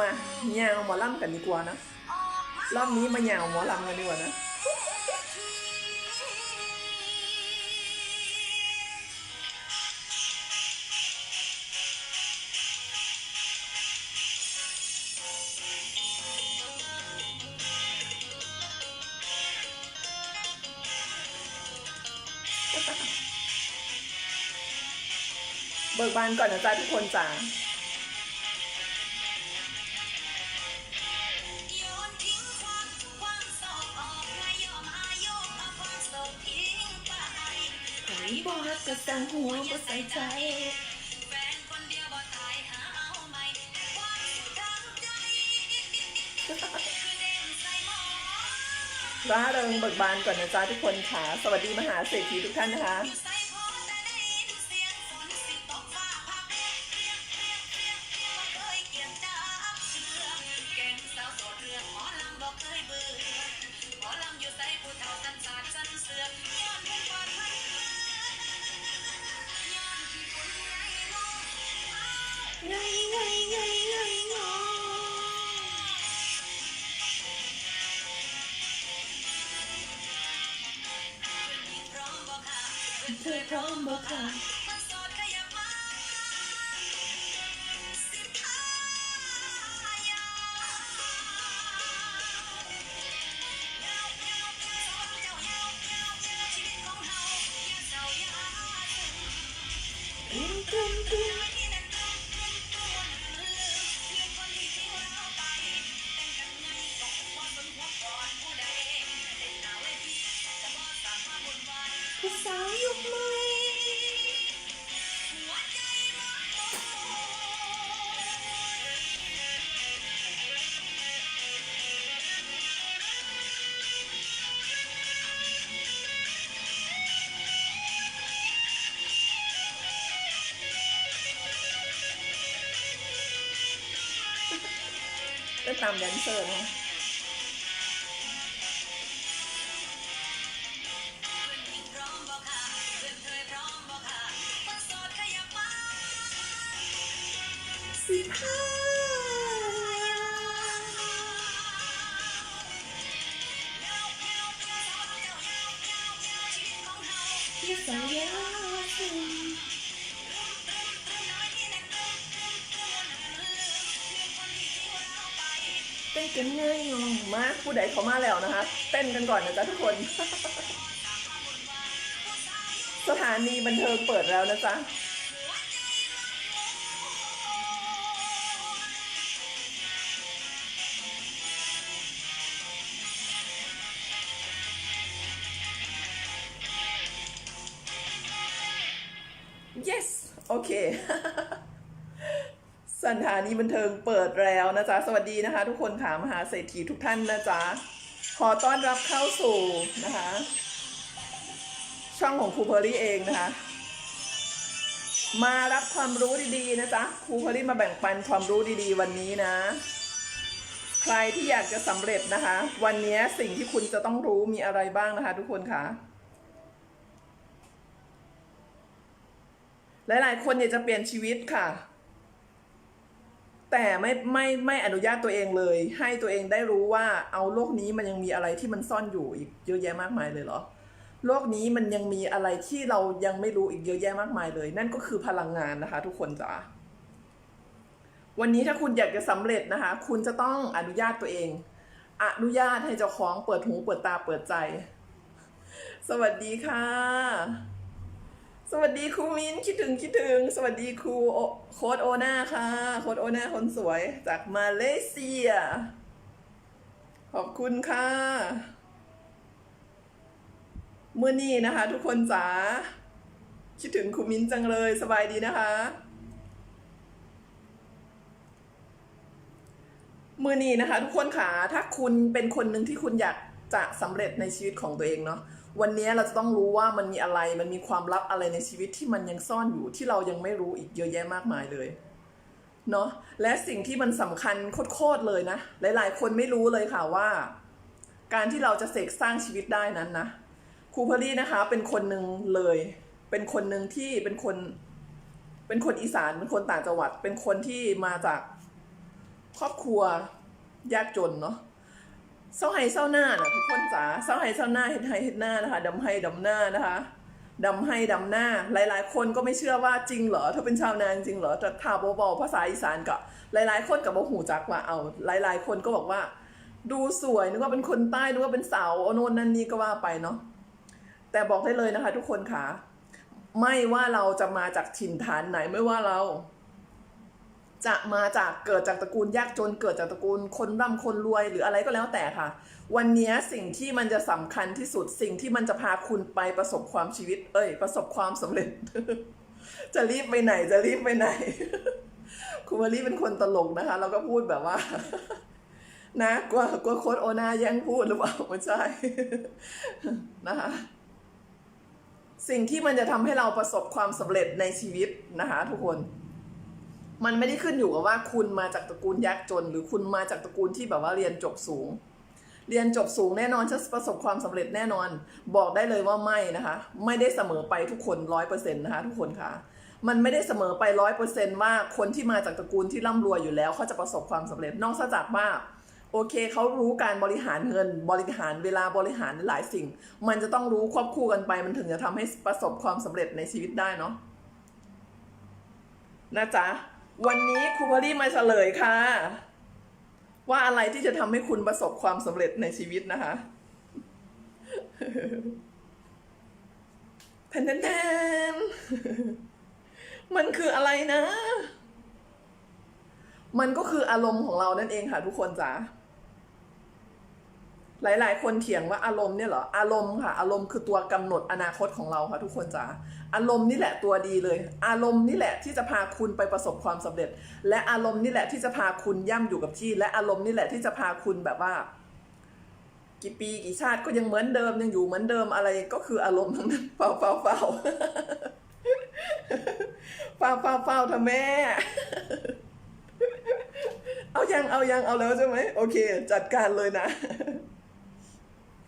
มาแยาวหมอลำกันดีกว่านะ รอบนี้มาแยาวหมอลำกันดีกว่านะเบิกบานก่อนนะจ๊ะทุกคนจ๋า คือเนมใส่ใจร่าเริงเบิกบานก่อนนะจ๊ะทุกคนค่ะ สวัสดีมหาเศรษฐีทุกท่านนะคะ เธอ ตามแดนเซอร์นะพร้อมบ่ค่ะเกันง่ายงงมากผู้ใดเขามาแล้วนะคะ เต้นกันก่อนนะจ๊ะทุกคน สถานีบันเทิงเปิดแล้วนะจ๊ะ yes โอเค สถานีบันเทิงเปิดแล้วนะจ๊ะ สวัสดีนะคะ ทุกคนค่ะมหาเศรษฐีทุกท่านนะจ๊ะ ขอต้อนรับเข้าสู่นะคะ ช่องของครูเพอรี่เองนะคะ มารับความรู้ดีๆนะจ๊ะครูเพอรี่มาแบ่งปันความรู้ดีๆ วันนี้นะ ใครที่อยากจะสำเร็จนะคะ วันนี้สิ่งที่คุณจะต้องรู้มีอะไรบ้างนะคะ ทุกคนค่ะหลายๆ คนอยากจะเปลี่ยนชีวิตค่ะ แต่ไม่ไม่ไม่อนุญาตตัวเองเลย ให้ตัวเองได้รู้ว่าเอาโลกนี้มันยังมีอะไรที่มันซ่อนอยู่อีกเยอะแยะมากมายเลยเหรอโลกนี้มันยังมีอะไรที่เรายังไม่รู้อีกเยอะแยะมากมายเลย นั่นก็คือพลังงานนะคะ ทุกคนจ๋าวันนี้ถ้าคุณอยากจะสำเร็จนะคะ คุณจะต้องอนุญาตตัวเอง อนุญาตให้เจ้าของเปิดหูเปิดตาเปิดใจ สวัสดีค่ะ สวัสดีครูมินคิดถึงคิดถึง สวัสดีครูโอโค้ดโอนาค่ะโค้ดโอนาคนสวยจากมาเลเซีย ขอบคุณค่ะเมื่อนี้นะคะ ทุกคนจ๋าคิดถึงครูมินจังเลยสบายดีนะคะมือนี้นะคะ ทุกคนค่ะถ้าคุณเป็นคนหนึ่งที่คุณอยากจะสำเร็จในชีวิตของตัวเองเนาะ วันนี้เราจะต้องรู้ว่ามันมีอะไร มันมีความลับอะไรในชีวิตที่มันยังซ่อนอยู่ที่เรายังไม่รู้อีกเยอะแยะมากมายเลยเนาะและสิ่งที่มันสำคัญโคตรเลยนะ หลาย ๆ คนไม่รู้เลยค่ะว่า การที่เราจะเสกสร้างชีวิตได้นั้นนะครูพอรี่นะคะ เป็นคนหนึ่งเลย เป็นคนหนึ่งที่เป็นคน เป็นคนอีสานเป็นคนต่างจังหวัด เป็นคนที่มาจากครอบครัวยากจนเนาะ เศร้าไห้เศร้าหน้าน่ะทุกคนจ๋าเศร้าไห้เศร้าหน้าเฮ็ดไห้เฮ็ดหน้านะคะดำไห้ดำหน้านะคะดำไห้ดำหน้า หลาย ๆ คนก็ไม่เชื่อว่าจริงเหรอถ้าเป็นชาวนาจริงเหรอแต่ถ้าบบอกภาษาอีสานก็หลาย ๆ คนกับบ่หูจักว่าเอา หลาย ๆ คนก็บอกว่า ดูสวยนึกว่าเป็นคนใต้นึกว่าเป็นสาวโอโนนนั่นนี่ก็ว่าไปเนาะแต่บอกได้เลยนะคะ ทุกคนค่ะไม่ว่าเราจะมาจากถิ่นฐานไหนไม่ว่าเรา จะมาจากเกิดจากตระกูลยากจนเกิดจากตระกูลคนร่ำคนรวยหรืออะไรก็แล้วแต่ค่ะ วันนี้สิ่งที่มันจะสำคัญที่สุดสิ่งที่มันจะพาคุณไปประสบความชีวิต เอ้ย ประสบความสำเร็จ จะรีบไปไหนจะรีบไปไหน คุณวารีเป็นคนตลกนะคะเราก็พูดแบบว่านะกลัวกลัวโค้ดโอนาแย่งพูดหรือเปล่าไม่ใช่นะคะสิ่งที่มันจะทำให้เราประสบความสำเร็จในชีวิตนะคะ ทุกคน มันไม่ได้ขึ้นอยู่กับว่าคุณมาจากตระกูลยากจน หรือคุณมาจากตระกูลที่แบบว่าเรียนจบสูง เรียนจบสูงแน่นอนจะประสบความสำเร็จแน่นอน บอกได้เลยว่าไม่นะคะ ไม่ได้เสมอไปทุกคนร้อยเปอร์เซ็นต์นะคะทุกคนค่ะ มันไม่ได้เสมอไปร้อยเปอร์เซ็นต์ว่าคนที่มาจากตระกูลที่ร่ำรวยอยู่แล้วเขาจะประสบความสำเร็จนอกจากว่าโอเคเขารู้การบริหารเงิน บริหารเวลาบริหารหลายสิ่ง มันจะต้องรู้ควบคู่กันไป มันถึงจะทำให้ประสบความสำเร็จในชีวิตได้เนาะนะจ๊ะ วันนี้ครูพอลี่มาเฉลยค่ะ ว่าอะไรที่จะทำให้คุณประสบความสำเร็จในชีวิตนะคะแทนแทนแทนมันคืออะไรนะ มันก็คืออารมณ์ของเรานั่นเองค่ะทุกคนจ้า หลาย ๆ คนเถียงว่าอารมณ์เนี่ยเหรออารมณ์ค่ะ อารมณ์คือตัวกำหนดอนาคตของเราค่ะทุกคนจ๋าอารมณ์นี่แหละตัวดีเลย อารมณ์นี่แหละที่จะพาคุณไปประสบความสำเร็จ และอารมณ์นี่แหละที่จะพาคุณย่ำอยู่กับที่ และอารมณ์นี่แหละที่จะพาคุณแบบว่า กี่ปีกี่ชาติก็ยังเหมือนเดิมยังอยู่เหมือนเดิมอะไรก็คืออารมณ์ทั้งนั้นเฝ้าเฝ้าเฝ้าเฝ้าเฝ้าเฝ้าทำแม่เอายังเอายังเอาแล้วใช่ไหมโอเค จัดการเลยนะ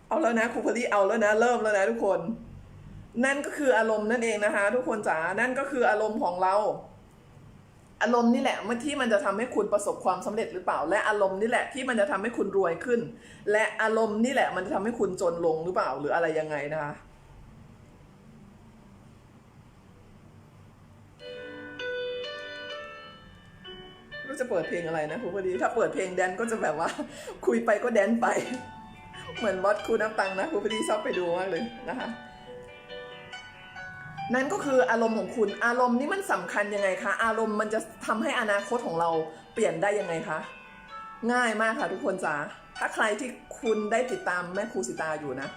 เอาแล้วนะครูพอลี่เอาแล้วนะ เริ่มแล้วนะทุกคน นั่นก็คืออารมณ์นั่นเองนะคะ ทุกคนจ๋านั่นก็คืออารมณ์ของเรา อารมณ์นี่แหละเมันที่มันจะทำให้คุณประสบความสำเร็จหรือเปล่า และอารมณ์นี่แหละที่มันจะทำให้คุณรวยขึ้น และอารมณ์นี่แหละมันจะทำให้คุณจนลงหรือเปล่าหรืออะไรยังไงนะคะรู้จะเปิดเพลงอะไรนะครูพอดี ถ้าเปิดเพลงแดนก็จะแบบว่า คุยไปก็แดนไป เหมือนบอสครูน้ำตังนะครูพอดีชอบไปดูมากเลยนะคะ นั่นก็คืออารมณ์ของคุณอารมณ์นี่มันสำคัญยังไงคะอารมณ์มันจะทำให้อนาคตของเราเปลี่ยนได้ยังไงคะง่ายมากค่ะทุกคนจ๋าถ้าใครที่คุณได้ติดตามแม่ครูสิตาอยู่นะ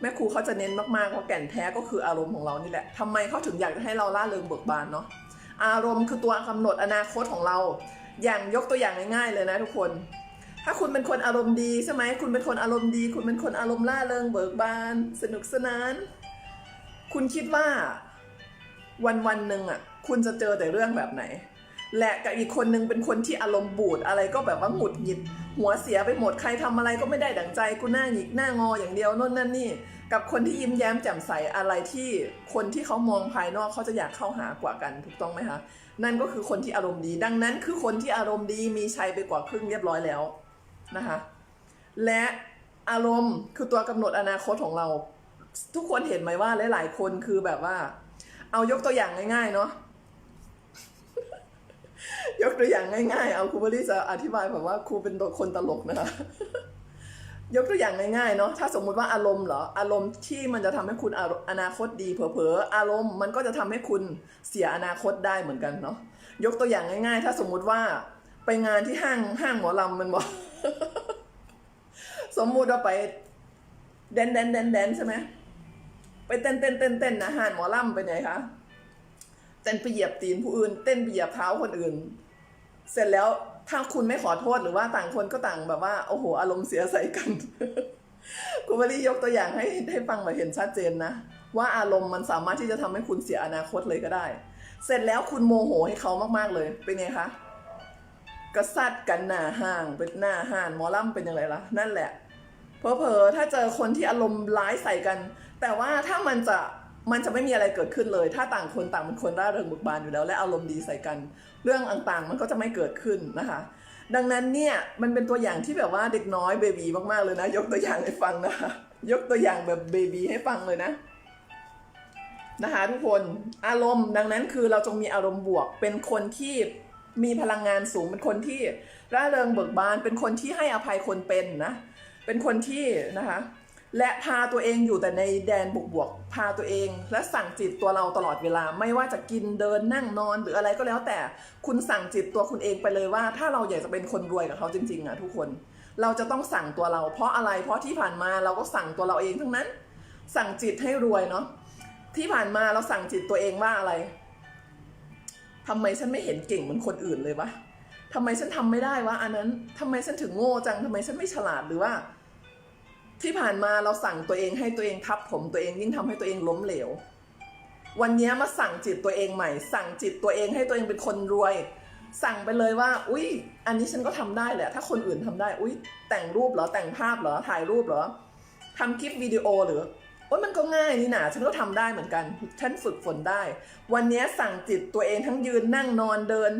แม่ครูเขาจะเน้นมากๆว่าแก่นแท้ก็คืออารมณ์ของเรานี่แหละทำไมเขาถึงอยากจะให้เราล่าเริงเบิกบานเนาะอารมณ์คือตัวกำหนดอนาคตของเรา อย่างยกตัวอย่างง่ายๆเลยนะทุกคน ถ้าคุณเป็นคนอารมณ์ดีใช่ไหมคุณเป็นคนอารมณ์ดี คุณเป็นคนอารมณ์ล่าเริงเบิกบาน สนุกสนาน คุณคิดว่าวันวันหนึ่งอะ คุณจะเจอแต่เรื่องแบบไหน และกับอีกคนนึงเป็นคนที่อารมณ์บูดอะไรก็แบบว่าหงุดหงิด หัวเสียไปหมดใครทำอะไรก็ไม่ได้ดั่งใจกูหน้าหงิกหน้างออย่างเดียวน่นนั่นนี่ กับคนที่ยิ้มแย้มแจ่มใสอะไรที่คนที่เขามองภายนอกเขาจะอยากเข้าหากว่ากันถูกต้องไหมคะนั่นก็คือคนที่อารมณ์ดี ดังนั้นคือคนที่อารมณ์ดีมีชัยไปกว่าครึ่งเรียบร้อยแล้ว นะคะ และอารมณ์คือตัวกำหนดอนาคตของเรา ทุกคนเห็นไหมว่าหลาย ๆ คนคือแบบว่า เอายกตัวอย่างง่าย ๆ เนาะยกตัวอย่างง่าย ๆ เอาครูบริจะอธิบายแบบว่าครูเป็นคนตลกนะคะยกตัวอย่างง่ายๆเนาะถ้าสมมุติว่าอารมณ์เหรออารมณ์ที่มันจะทำให้คุณอาอนาคตดีเผลอๆอารมณ์มันก็จะทำให้คุณเสียอนาคตได้เหมือนกันเนาะยกตัวอย่างง่าย ๆ ถ้าสมมุติว่าไปงานที่ห้างห้างหมอลำมันบอก สมมุติว่าไปแดนแดนแดนแดนใช่ไหมไปเต้นเต้นเต้นเต้นนะหานหมอล่ำไปไหนคะเต้นไปเหยียบตีนผู้อื่น เต้นไปเหยียบเท้าคนอื่น เสร็จแล้วถ้าคุณไม่ขอโทษหรือว่าต่างคนก็ต่างแบบว่าโอ้โห อารมณ์เสียใส่กันคุณวลียกตัวอย่างให้ให้ฟังมาเห็นชัดเจนนะ ว่าอารมณ์มันสามารถที่จะทำให้คุณเสียอนาคตเลยก็ได้ เสร็จแล้วคุณโมโหให้เขามากๆเลยเป็นไงคะ กระซัดกันหน้าห้างเป็นหน้าห้านหมอลำเป็นยังไงล่ะ นั่นแหละเผลอถ้าเจอคนที่อารมณ์ร้ายใส่กัน แต่ว่าถ้ามันจะมันจะไม่มีอะไรเกิดขึ้นเลย ถ้าต่างคนต่างเป็นคนร่าเริงบิกบานอยู่แล้ว และอารมณ์ดีใส่กัน เรื่องต่างๆ มันก็จะไม่เกิดขึ้นนะคะ ดังนั้นเนี่ยมันเป็นตัวอย่างที่แบบว่าเด็กน้อยเบบีมากๆเลยนะ ยกตัวอย่างให้ฟังนะคะยกตัวอย่างแบบเบบีให้ฟังเลยนะนะคะทุกคนอารมณ์ดังนั้นคือเราจงมีอารมณ์บวกเป็นคนที่ มีพลังงานสูงเป็นคนที่ร่าเริงเบิกบาน เป็นคนที่ให้อภัยคนเป็นนะ เป็นคนที่นะคะและพาตัวเองอยู่แต่ในแดนบวกบวกพาตัวเอง และสั่งจิตตัวเราตลอดเวลา ไม่ว่าจะกินเดินนั่งนอนหรืออะไรก็แล้วแต่ คุณสั่งจิตตัวคุณเองไปเลยว่า ถ้าเราอยากจะเป็นคนรวยกับเขาจริงๆอะทุกคน เราจะต้องสั่งตัวเรา เพราะอะไรเพราะที่ผ่านมาเราก็สั่งตัวเราเองทั้งนั้น สั่งจิตให้รวยเนาะที่ผ่านมาเราสั่งจิตตัวเองว่าอะไร ทำไมฉันไม่เห็นเก่งเหมือนคนอื่นเลยวะทำไมฉันทำไม่ได้วะอันนั้นทำไมฉันถึงโง่จังทำไมฉันไม่ฉลาดหรือว่า ที่ผ่านมาเราสั่งตัวเองให้ตัวเองทับผมตัวเองยิ่งทำให้ตัวเองล้มเหลว วันนี้มาสั่งจิตตัวเองใหม่ สั่งจิตตัวเองให้ตัวเองเป็นคนรวย สั่งไปเลยว่า อุ้ยอันนี้ฉันก็ทำได้แหละ ถ้าคนอื่นทำได้ อุ้ยแต่งรูปเหรอแต่งภาพเหรอถ่ายรูปเหรอทำคลิปวิดีโอหรือ โอ้ยมันก็ง่ายนี่นะฉันก็ทำได้เหมือนกัน ฉันฝึกฝนได้ วันนี้สั่งจิตตัวเองทั้งยืนนั่งนอนเดิน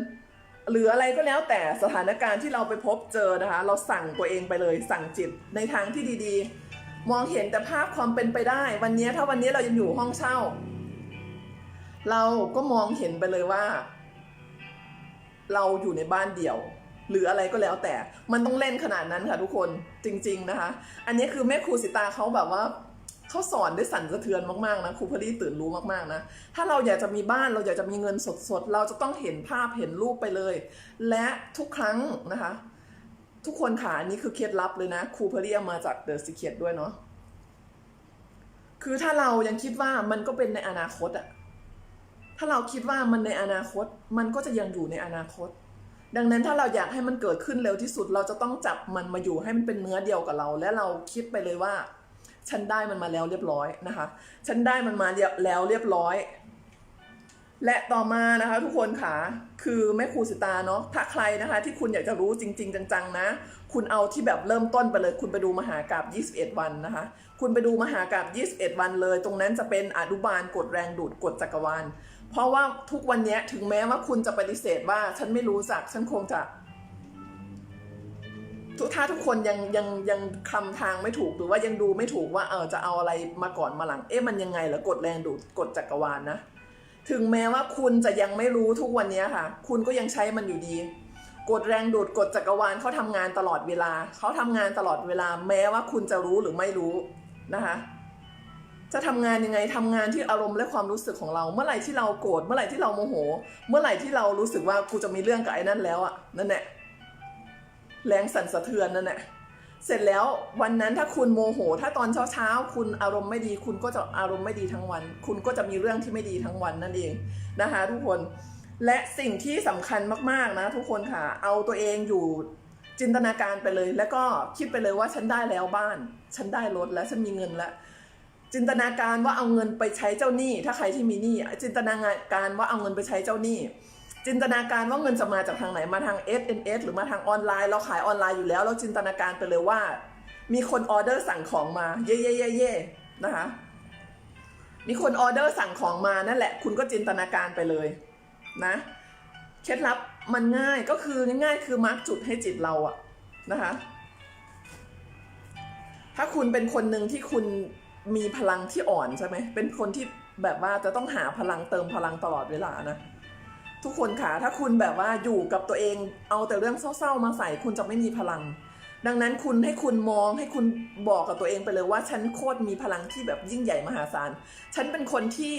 หรืออะไรก็แล้วแต่สถานการณ์ที่เราไปพบเจอนะคะ เราสั่งตัวเองไปเลยสั่งจิตในทางที่ดีๆ มองเห็นแต่ภาพความเป็นไปได้ วันนี้ถ้าวันนี้เรายังอยู่ห้องเช่า เราก็มองเห็นไปเลยว่า เราอยู่ในบ้านเดี่ยวหรืออะไรก็แล้วแต่ มันต้องเล่นขนาดนั้นค่ะทุกคนจริง ๆนะคะ อันนี้คือแม่ครูสิตาเขาแบบว่า เขาสอนได้สั่นสะเทือนมากๆนะครูพอดีตื่นรู้มากๆนะ ถ้าเราอยากจะมีบ้านเราอยากจะมีเงินสดๆ เราจะต้องเห็นภาพเห็นรูปไปเลย และทุกครั้งนะคะ ทุกคนค่ะอันนี้คือเคล็ดลับเลยนะครูพอดีเอามาจากเดอะสิเคด้วยเนาะคือถ้าเรายังคิดว่ามันก็เป็นในอนาคตอะถ้าเราคิดว่ามันในอนาคต มันก็จะยังอยู่ในอนาคต ดังนั้นถ้าเราอยากให้มันเกิดขึ้นเร็วที่สุด เราจะต้องจับมันมาอยู่ให้มันเป็นเนื้อเดียวกับเรา และเราคิดไปเลยว่า ฉันได้มันมาแล้วเรียบร้อยนะคะ ฉันได้มันมาแล้วเรียบร้อย และต่อมานะคะทุกคนค่ะ คือแม่ครูสิตาเนาะ ถ้าใครนะคะที่คุณอยากจะรู้จริง ๆ จังๆนะ คุณเอาที่แบบเริ่มต้นไปเลย คุณไปดูมหากราบ21 วันนะคะ คุณไปดูมหากราบ21 วันเลย ตรงนั้นจะเป็นอนุบาลกดแรงดูดกดจักรวาล เพราะว่าทุกวันนี้ถึงแม้ว่าคุณจะปฏิเสธว่าฉันไม่รู้จัก ฉันคงจะ ถ้าทุกคนยังยังยังคำทางไม่ถูกหรือว่ายังดูไม่ถูกว่าเออจะเอาอะไรมาก่อนมาหลัง เอ๊ะมันยังไงเหรอกดแรงดูดกดจักรวาลนะ ถึงแม้ว่าคุณจะยังไม่รู้ทุกวันนี้ค่ะ คุณก็ยังใช้มันอยู่ดีกดแรงดูดกดจักรวาลเขาทำงานตลอดเวลาเขาทำงานตลอดเวลา แม้ว่าคุณจะรู้หรือไม่รู้นะคะ จะทำงานยังไงทำงานที่อารมณ์และความรู้สึกของเรา เมื่อไหร่ที่เราโกรธเมื่อไหร่ที่เราโมโห เมื่อไหร่ที่เรารู้สึกว่ากูจะมีเรื่องกับไอ้นั่นแล้วอะนั่นแหละ แรงสั่นสะเทือนนั่นแหละเสร็จแล้ววันนั้นถ้าคุณโมโห ถ้าตอนเช้าเช้าๆคุณอารมณ์ไม่ดี คุณก็จะอารมณ์ไม่ดีทั้งวัน คุณก็จะมีเรื่องที่ไม่ดีทั้งวันนั่นเองนะคะทุกคนและสิ่งที่สำคัญมากๆนะทุกคนค่ะ เอาตัวเองอยู่จินตนาการไปเลย แล้วก็คิดไปเลยว่าฉันได้แล้วบ้าน ฉันได้รถแล้วฉันมีเงินแล้วจินตนาการว่าเอาเงินไปใช้เจ้าหนี้ ถ้าใครที่มีหนี้จินตนาการว่าเอาเงินไปใช้เจ้าหนี้ จินตนาการว่าเงินจะมาจากทางไหนมาทาง SMS หรือมาทางออนไลน์ เราขายออนไลน์อยู่แล้ว เราจินตนาการไปเลยว่า มีคนออเดอร์สั่งของมา เย่เย่เย่เย่นะคะ มีคนออเดอร์สั่งของมานั่นแหละ คุณก็จินตนาการไปเลยนะเคล็ดลับมันง่ายก็คือง่ายๆคือมาร์กจุดให้จิตเราอะนะคะถ้าคุณเป็นคนหนึ่งที่คุณมีพลังที่อ่อนใช่ไหม เป็นคนที่แบบว่าจะต้องหาพลังเติมพลังตลอดเวลานะ ทุกคนค่ะ ถ้าคุณแบบว่าอยู่กับตัวเอง เอาแต่เรื่องเศร้าๆมาใส่คุณจะไม่มีพลัง ดังนั้นคุณให้คุณมองให้คุณบอกกับตัวเองไปเลยว่าฉันโคตรมีพลังที่แบบยิ่งใหญ่มหาศาล ฉันเป็นคนที่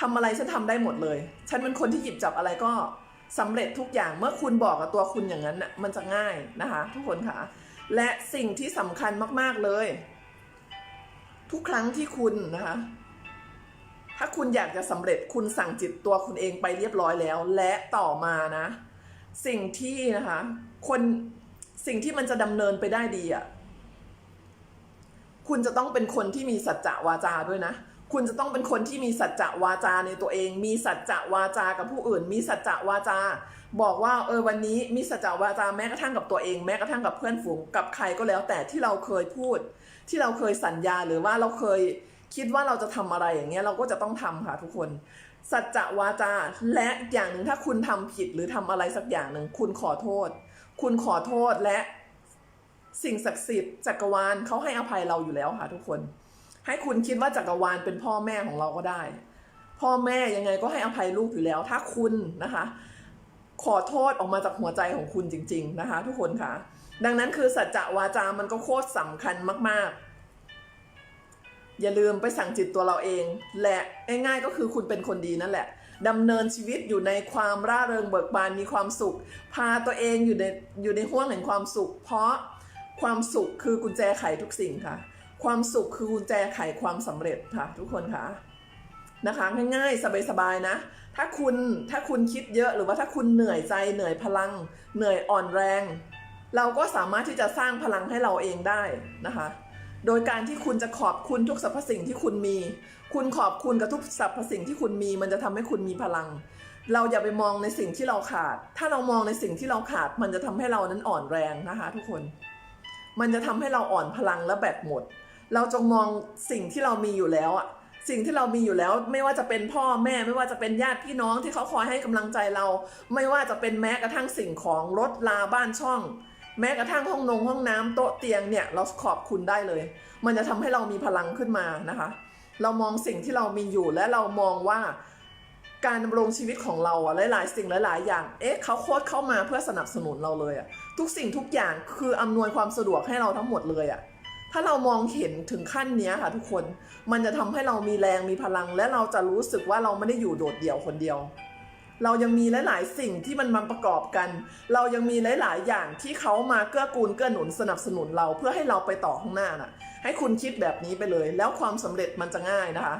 ทำอะไรฉันทำได้หมดเลย ฉันเป็นคนที่หยิบจับอะไรก็สำเร็จทุกอย่าง เมื่อคุณบอกกับตัวคุณอย่างนั้นน่ะมันจะง่ายนะคะ ทุกคนค่ะ และสิ่งที่สำคัญมากๆเลย ทุกครั้งที่คุณนะคะ ถ้าคุณอยากจะสำเร็จคุณสั่งจิตตัวคุณเองไปเรียบร้อยแล้ว และต่อมานะ สิ่งที่นะคะคนสิ่งที่มันจะดำเนินไปได้ดีอะคุณจะต้องเป็นคนที่มีสัจจะวาจาด้วยนะ คุณจะต้องเป็นคนที่มีสัจจะวาจาในตัวเอง มีสัจจะวาจากับผู้อื่น มีสัจจะวาจา บอกว่าเออวันนี้มีสัจจะวาจาแม้กระทั่งกับตัวเอง แม้กระทั่งกับเพื่อนฝูงกับใครก็แล้ว แต่ที่เราเคยพูด ที่เราเคยสัญญาหรือว่าเราเคย คิดว่าเราจะทำอะไรอย่างเงี้ยเราก็จะต้องทำค่ะทุกคน สัจจะวาจาและอย่างหนึ่งถ้าคุณทำผิดหรือทำอะไรสักอย่างหนึ่งคุณขอโทษ คุณขอโทษและสิ่งศักดิ์สิทธิ์จักรวาลเขาให้อภัยเราอยู่แล้วค่ะทุกคน ให้คุณคิดว่าจักรวาลเป็นพ่อแม่ของเราก็ได้ พ่อแม่ยังไงก็ให้อภัยลูกอยู่แล้ว ถ้าคุณนะคะ ขอโทษออกมาจากหัวใจของคุณจริง ๆ นะคะ ทุกคนค่ะ ดังนั้นคือสัจจะวาจามันก็โคตรสำคัญมากๆ อย่าลืมไปสั่งจิตตัวเราเอง และง่ายๆก็คือคุณเป็นคนดีนั่นแหละดำเนินชีวิตอยู่ในความร่าเริงเบิกบานมีความสุข พาตัวเองอยู่ในอยู่ในห้วงแห่งความสุข เพราะความสุขคือกุญแจไขทุกสิ่งค่ะ ความสุขคือกุญแจไขความสำเร็จค่ะ ทุกคนค่ะนะคะง่ายๆ สบายๆนะ ถ้าคุณถ้าคุณคิดเยอะหรือว่าถ้าคุณเหนื่อยใจเหนื่อยพลัง เหนื่อยอ่อนแรง เราก็สามารถที่จะสร้างพลังให้เราเองได้นะคะ โดยการที่คุณจะขอบคุณทุกสรรพสิ่งที่คุณมี คุณขอบคุณกับทุกสรรพสิ่งที่คุณมี มันจะทำให้คุณมีพลัง เราอย่าไปมองในสิ่งที่เราขาด ถ้าเรามองในสิ่งที่เราขาด มันจะทำให้เรานั้นอ่อนแรงนะคะ ทุกคน มันจะทำให้เราอ่อนพลังและแบตหมด เราจงมองสิ่งที่เรามีอยู่แล้วอะสิ่งที่เรามีอยู่แล้วไม่ว่าจะเป็นพ่อแม่ไม่ว่าจะเป็นญาติพี่น้องที่เขาคอยให้กำลังใจเรา ไม่ว่าจะเป็นแม้กระทั่งสิ่งของรถลาบ้านช่อง แม้กระทั่งห้องนงห้องน้ำโต๊ะเตียงเนี่ยเราขอบคุณได้เลย มันจะทำให้เรามีพลังขึ้นมานะคะ เรามองสิ่งที่เรามีอยู่และเรามองว่าการดำรงชีวิตของเราอะหลายๆ สิ่งหลาย ๆ อย่าง เอ๊ะเขาโคตรเข้ามาเพื่อสนับสนุนเราเลยอะทุกสิ่งทุกอย่างคืออำนวยความสะดวกให้เราทั้งหมดเลยอะถ้าเรามองเห็นถึงขั้นเนี้ยค่ะทุกคน มันจะทำให้เรามีแรงมีพลัง และเราจะรู้สึกว่าเราไม่ได้อยู่โดดเดี่ยวคนเดียว เรายังมีหลาย ๆ สิ่งที่มันมาประกอบกัน เรายังมีหลาย ๆ อย่างที่เขามาเกื้อกูลเกื้อหนุนสนับสนุนเราเพื่อให้เราไปต่อข้างหน้าน่ะ ให้คุณคิดแบบนี้ไปเลย แล้วความสำเร็จมันจะง่ายนะคะ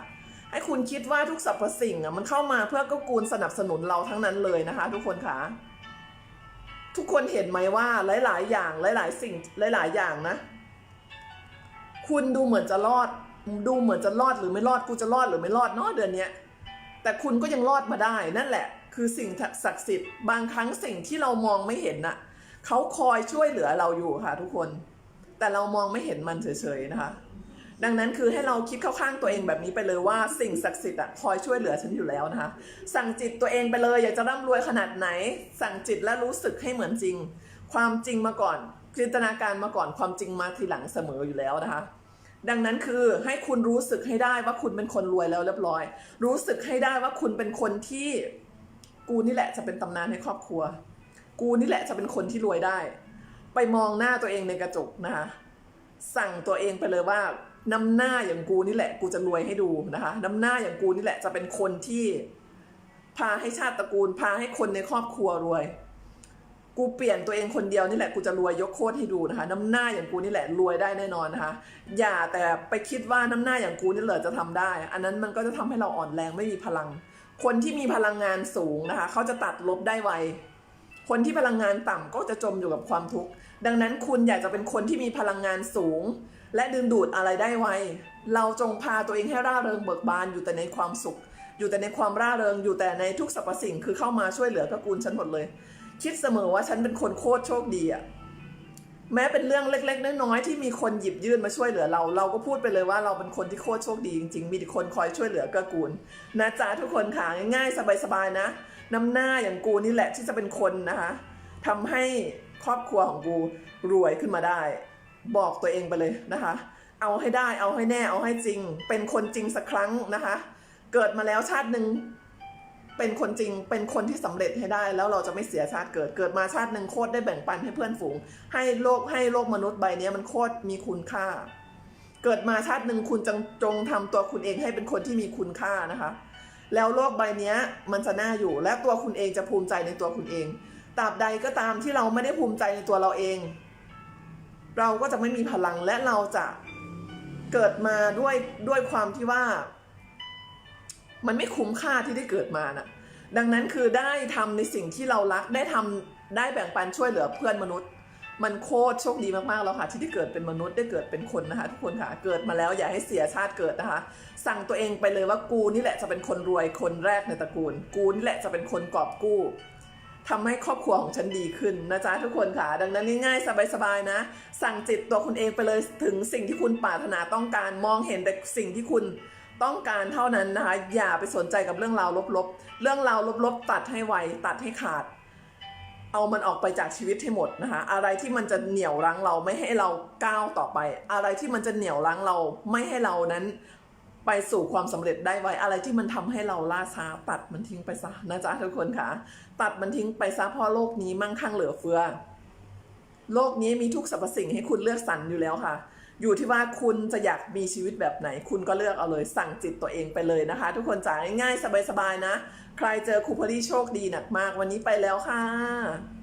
ให้คุณคิดว่าทุกสรรพสิ่งอะมันเข้ามาเพื่อเกื้อกูลสนับสนุนเราทั้งนั้นเลยนะคะ ทุกคนคะทุกคนเห็นไหมว่าหลาย ๆ อย่างหลาย ๆ สิ่งหลาย ๆ อย่างนะ คุณดูเหมือนจะรอด ดูเหมือนจะรอดหรือไม่รอดกูจะรอดหรือไม่รอดเนาะเดือนเนี้ยแต่คุณก็ยังรอดมาได้นั่นแหละ คือสิ่งศักดิ์สิทธิ์บางครั้งสิ่งที่เรามองไม่เห็นน่ะเขาคอยช่วยเหลือเราอยู่ค่ะทุกคน แต่เรามองไม่เห็นมันเฉยๆนะคะ ดังนั้นคือให้เราคิดเข้าข้างตัวเองแบบนี้ไปเลยว่าสิ่งศักดิ์สิทธิ์อะคอยช่วยเหลือฉันอยู่แล้วนะคะ สั่งจิตตัวเองไปเลย อยากจะร่ำรวยขนาดไหน สั่งจิตและรู้สึกให้เหมือนจริง ความจริงมาก่อนจินตนาการมาก่อนความจริงมาทีหลังเสมออยู่แล้วนะคะดังนั้นคือให้คุณรู้สึกให้ได้ว่าคุณเป็นคนรวยแล้วเรียบร้อย รู้สึกให้ได้ว่าคุณเป็นคนที่ กูนี่แหละจะเป็นตำนานให้ครอบครัว กูนี่แหละจะเป็นคนที่รวยได้ ไปมองหน้าตัวเองในกระจกนะคะสั่งตัวเองไปเลยว่าน้ำหน้าอย่างกูนี่แหละ กูจะรวยให้ดูนะคะน้ำหน้าอย่างกูนี่แหละจะเป็นคนที่ พาให้ชาติตระกูล พาให้คนในครอบครัวรวย กูเปลี่ยนตัวเองคนเดียวนี่แหละกูจะรวยยกโคตรให้ดูนะคะน้ำหน้าอย่างกูนี่แหละรวยได้แน่นอนนะคะ อย่าแต่ไปคิดว่าน้ำหน้าอย่างกูนี่เหรอจะทำได้ อันนั้นมันก็จะทำให้เราอ่อนแรงไม่มีพลัง คนที่มีพลังงานสูงนะคะ เขาจะตัดลบได้ไว คนที่พลังงานต่ำก็จะจมอยู่กับความทุกข์ ดังนั้นคุณอยากจะเป็นคนที่มีพลังงานสูง และดึงดูดอะไรได้ไว เราจงพาตัวเองให้ร่าเริงเบิกบานอยู่แต่ในความสุข อยู่แต่ในความร่าเริงอยู่แต่ในทุกสรรพสิ่งคือเข้ามาช่วยเหลือตระกูลฉันหมดเลย คิดเสมอว่าฉันเป็นคนโคตรโชคดีอะ แม้เป็นเรื่องเล็ก ๆ น้อยๆที่มีคนหยิบยื่นมาช่วยเหลือเรา เราก็พูดไปเลยว่าเราเป็นคนที่โคตรโชคดีจริงๆ มีคนคอยช่วยเหลือเกื้อกูลนะจ๊ะทุกคนค่ะง่ายๆ สบายๆนะน้ำหน้าอย่างกูนี่แหละที่จะเป็นคนนะคะทำให้ครอบครัวของกูรวยขึ้นมาได้ บอกตัวเองไปเลยนะคะ เอาให้ได้เอาให้แน่เอาให้จริง เป็นคนจริงสักครั้งนะคะ เกิดมาแล้วชาติหนึ่ง เป็นคนจริงเป็นคนที่สำเร็จให้ได้ แล้วเราจะไม่เสียชาติเกิดเกิดมาชาติหนึ่งโคตรได้แบ่งปันให้เพื่อนฝูง ให้โลกให้โลกมนุษย์ใบนี้มันโคตรมีคุณค่า เกิดมาชาติหนึ่งคุณจงจงทำตัวคุณเองให้เป็นคนที่มีคุณค่านะคะ แล้วโลกใบนี้มันจะน่าอยู่ และตัวคุณเองจะภูมิใจในตัวคุณเองตราบใดก็ตามที่เราไม่ได้ภูมิใจในตัวเราเอง เราก็จะไม่มีพลังและเราจะเกิดมาด้วยด้วยความที่ว่า มันไม่คุ้มค่าที่ได้เกิดมาน่ะ ดังนั้นคือได้ทำในสิ่งที่เรารักได้ทำได้แบ่งปันช่วยเหลือเพื่อนมนุษย์ มันโคตรโชคดีมากๆแล้วค่ะ ที่ได้เกิดเป็นมนุษย์ได้เกิดเป็นคนนะคะทุกคนค่ะเกิดมาแล้วอย่าให้เสียชาติเกิดนะคะ สั่งตัวเองไปเลยว่ากูนี่แหละจะเป็นคนรวยคนแรกในตระกูล กูนี่แหละจะเป็นคนกอบกู้ทำให้ครอบครัวของฉันดีขึ้นนะจ๊ะทุกคนค่ะ ดังนั้นง่ายๆ สบายๆนะ สั่งจิตตัวคุณเองไปเลยถึงสิ่งที่คุณปรารถนาต้องการมองเห็นแต่สิ่งที่คุณ ต้องการเท่านั้นนะคะ อย่าไปสนใจกับเรื่องราวลบๆ เรื่องราวลบๆ ตัดให้ไวตัดให้ขาด เอามันออกไปจากชีวิตให้หมดนะคะ อะไรที่มันจะเหนี่ยวรั้งเราไม่ให้เราก้าวต่อไป อะไรที่มันจะเหนี่ยวรั้งเราไม่ให้เรานั้น ไปสู่ความสำเร็จได้ไวอะไรที่มันทำให้เราล่าช้าตัดมันทิ้งไปซะนะจ๊ะทุกคนค่ะ ตัดมันทิ้งไปซะเพราะโลกนี้มั่งคั่งเหลือเฟือ โลกนี้มีทุกสรรพสิ่งให้คุณเลือกสรรอยู่แล้วค่ะ อยู่ที่ว่าคุณจะอยากมีชีวิตแบบไหน คุณก็เลือกเอาเลยสั่งจิตตัวเองไปเลยนะคะ ทุกคนจ๋าง่ายๆ สบายๆนะ ใครเจอครูพอลี่โชคดีหนักมากวันนี้ไปแล้วค่ะ